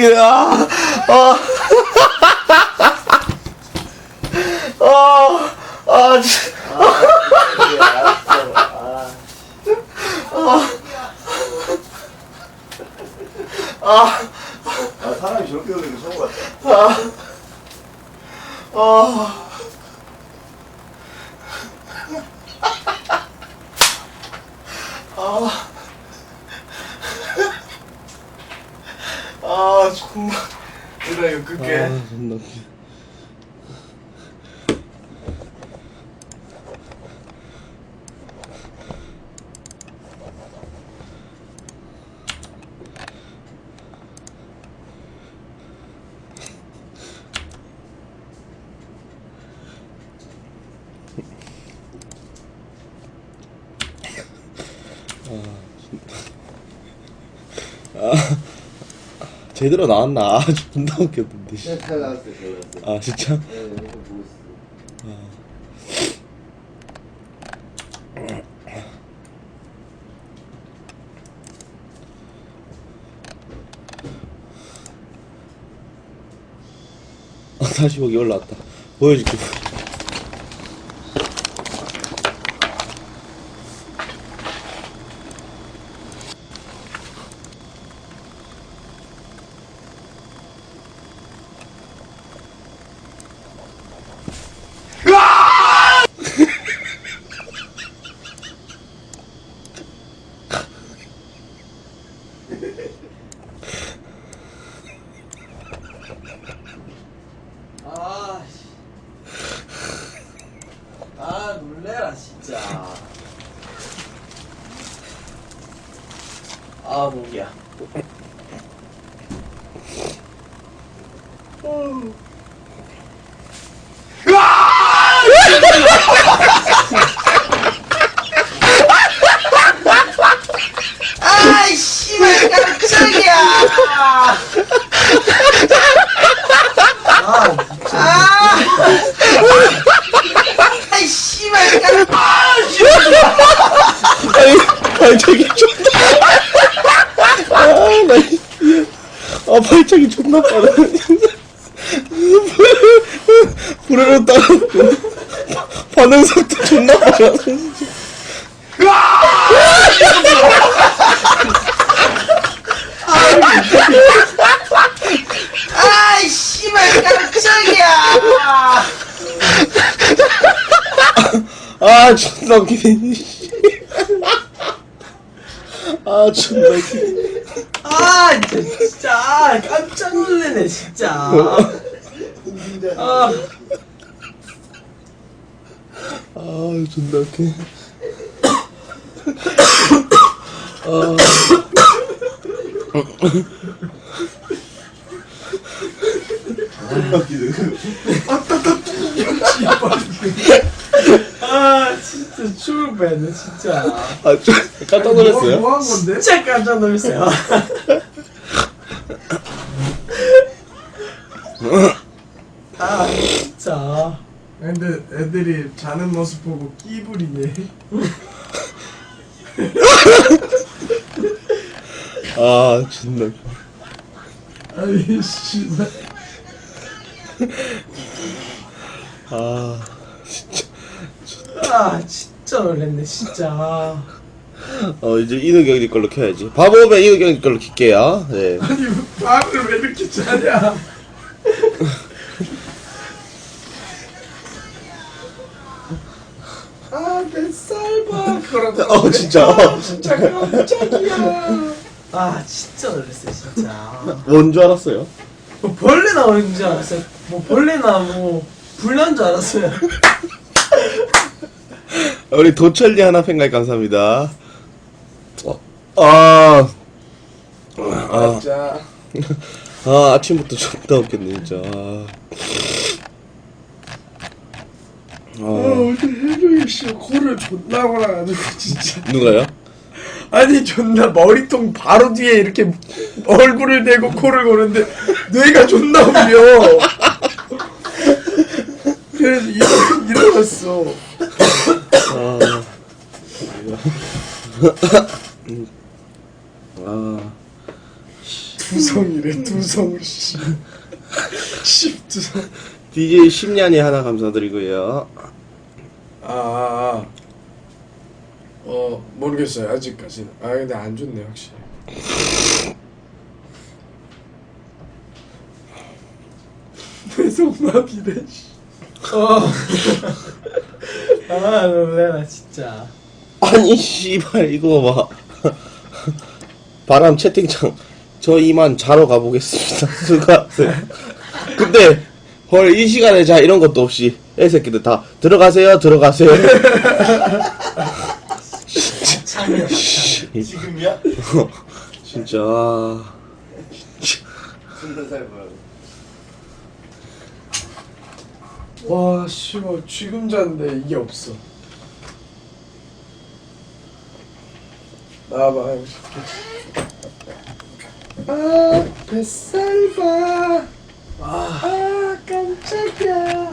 웃기다. 아. 아, 아, 진 아 사람이 저렇게 게 처음 같다. 아. 아. 아, 정말. 내가 이거 끌게. 아 존나 웃겨 아 제대로 나왔나? 아 존나 웃겼던데 씨. 잘 나왔어요, 잘 나왔어요. 아 진짜? 네, 이거 보고 있어. 아, 40억이 올라왔다 보여줄게 아, 씨. 아, 놀래라, 진짜. 아, 목이야. 아이, 씨발, 깜짝이야! 아, 아이 씨발 깜 아니 발차기 존나 아나 아 발차기 존나 빠르 불에로 따라고. 반응 속도 존나 진짜. 아이 씨발 깜짝이야. 아 존나 웃기네. 아 존나 웃기네 아 진짜. 깜짝 놀래네 진짜. 아. 아 존나 웃기네 아. 존나 웃기네. 아 진짜 죽을 뻔했네 진짜 아, 좀 깜짝 놀랐어요. 뭐한 건데? 진짜 깜짝 놀랐어요 아 진짜 근데 애들이 자는 모습 보고 끼부리네. 아, 존나. 아니 씨. 아, 아 진짜 놀랬네 진짜 어, 이제 이누경이 걸로 켜야지. 바보 오면 이누경이 걸로 킬게요. 네. 아니 밥을 왜 이렇게 짜냐? 아 뱃살 봐. 그러다. 어, 진짜. 어, 진짜 깜짝이야. 아 진짜 놀랐어요 진짜 뭔 줄 알았어요? 뭐 벌레 나오는 줄 알았어요 뭐 벌레나 뭐 불난 줄 알았어요 우리 도철리 하나 팬가입 감사합니다. 어, 아, 아, 진짜. 아, 아침부터 존나 웃겼네, 진짜. 아. 아 아, 오늘 해명이 씨 코를 존나 골아가지고 진짜. 누가요? 아니 존나 머리통 바로 뒤에 이렇게 얼굴을 대고 코를 고는데 뇌가 존나 울려. 그래서 일어, 일어났어. 아, 아, 두성이래 두성 씨. 십두성. DJ 심년이 하나 감사드리고요. 아, 아, 아. 어 모르겠어요 아직까지는. 아 근데 안 좋네 확실히. 배송마비래. 어. 아 놀래라 진짜 아니, 씨발, 이거 봐. 바람 채팅창. 저 이만 자러 가보겠습니다. 수가. 근데, 헐, 이 시간에 자, 이런 것도 없이, 애 새끼들 다, 들어가세요, 들어가세요. 참이야 지금이야? 진짜. 스무 살 뭐야? 와 씨발 지금 잔데 이게 없어. 나와봐. 아 뱃살 봐. 아 깜짝이야.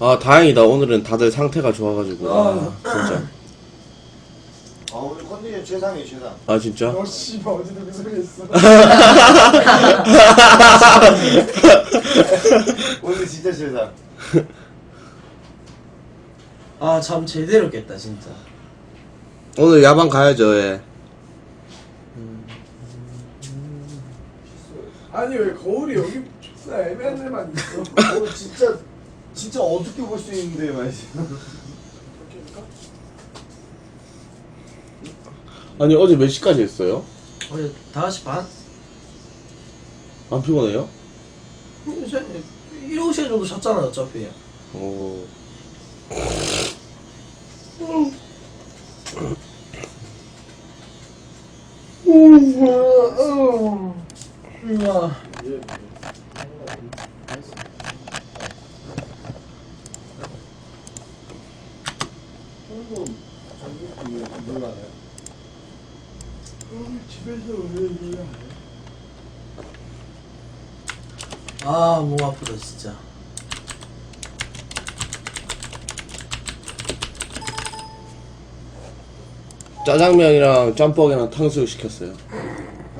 아, 다행이다. 오늘은 다들 상태가 좋아가지고. 아, 진짜. 아 컨디션 최상이에요 최상. 아, 진짜? 너 씨발 어디서 그 소리 했어? 오늘 진짜 최상. 아 잠 제대로 깼다 진짜 오늘 야방 가야죠, 예. 아니 왜 거울이 여기 존나 애매한 데만 있어? 어 진짜 진짜 어떻게 볼 수 있는데 말이야. 아니, 어제 몇 시까지 했어요? 어제 5시 반? 안 피곤해요? 7시간 정도 잤잖아 어차피 오. 우와 집에서 왜 이래? 아몸 아프다 진짜 짜장면이랑 짬뽕이랑 탕수육 시켰어요.